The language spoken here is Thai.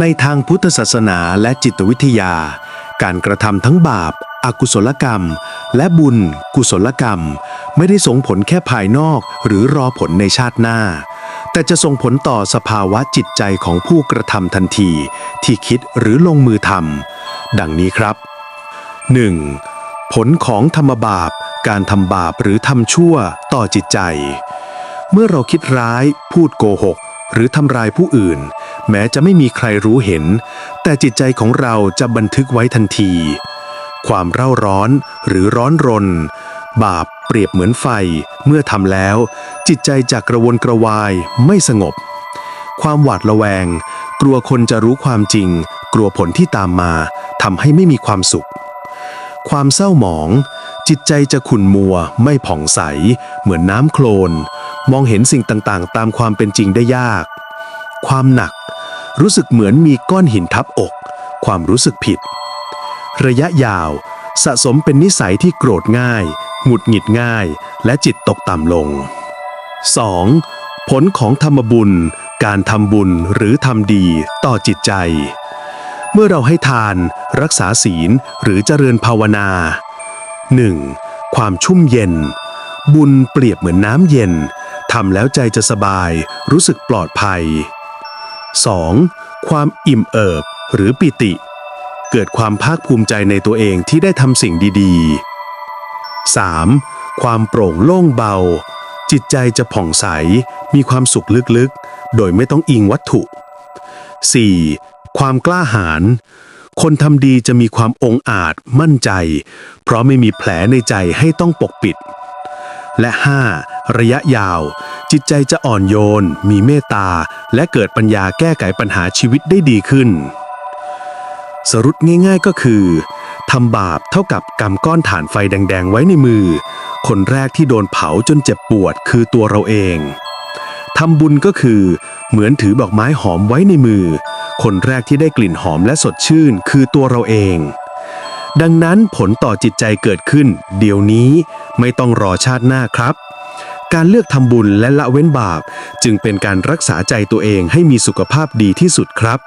ในทางพุทธศาสนาและจิตวิทยา การกระทำทั้งบาป อกุศลกรรม และบุญ กุศลกรรม ไม่ได้ส่งผลแค่ภายนอกหรือรอผลในชาติหน้า แต่จะส่งผลต่อสภาวะจิตใจของผู้กระทำทันที ที่คิดหรือลงมือทำดังนี้ครับ 1. ผลของธรรมบาป การทำบาปหรือทำชั่วต่อจิตใจ เมื่อเราคิดร้าย พูดโกหก หรือทำร้ายผู้อื่น แม้จะไม่มีใครรู้เห็น แต่จิตใจของเราจะบันทึกไว้ทันที ความเร่าร้อนหรือร้อนรน บาปเปรียบเหมือนไฟ เมื่อทำแล้ว จิตใจจะกระวนกระวายไม่สงบ ความหวาดระแวง กลัวคนจะรู้ความจริง กลัวผลที่ตามมาทำให้ไม่มีความสุข ความเศร้าหมอง จิตใจจะขุ่นมัว ไม่ผ่องใส เหมือนน้ำโคลน มองเห็นสิ่งต่างๆ ตามความเป็นจริงได้ยาก ความหนัก รู้สึกเหมือนมีก้อนหินทับอก ความรู้สึกผิด ระยะยาวสะสมเป็นนิสัยที่โกรธง่าย หงุดหงิดง่าย และจิตตกต่ำลง 2. ผลของธรรมบุญ การทำบุญหรือทำดีต่อจิตใจ เมื่อเราให้ทาน รักษาศีลหรือเจริญภาวนา 1. ความชุ่มเย็น บุญเปรียบเหมือนน้ำเย็นทำแล้วใจจะสบาย รู้สึกปลอดภัย 2. ความอิ่มเอิบหรือปิติ เกิดความภาคภูมิใจในตัวเองที่ได้ทำสิ่งดีๆ 3. ความโปร่งโล่งเบา จิตใจจะผ่องใส มีความสุขลึกๆ โดยไม่ต้องอิงวัตถุ 4. ความกล้าหาญคนทำดีจะมีความองอาจมั่นใจ เพราะไม่มีแผลในใจให้ต้องปกปิด และ 5. ระยะยาว จิตใจจะอ่อนโยน มีเมตตา และเกิดปัญญาแก้ไขปัญหาชีวิตได้ดีขึ้น สรุปง่ายๆก็คือทำบาปเท่ากับกำก้อนถ่านไฟแดง ๆ ไว้ในมือ คนแรกที่โดนเผาจนเจ็บปวดคือตัวเราเองทำบุญก็คือ เหมือนถือดอกไม้หอมไว้ในมือ คนแรกที่ได้กลิ่นหอมและสดชื่นคือตัวเราเอง ดังนั้นผลต่อจิตใจเกิดขึ้น เดี๋ยวนี้ไม่ต้องรอชาติหน้าครับ การเลือกทำบุญและละเว้นบาป จึงเป็นการรักษาใจตัวเองให้มีสุขภาพดีที่สุดครับ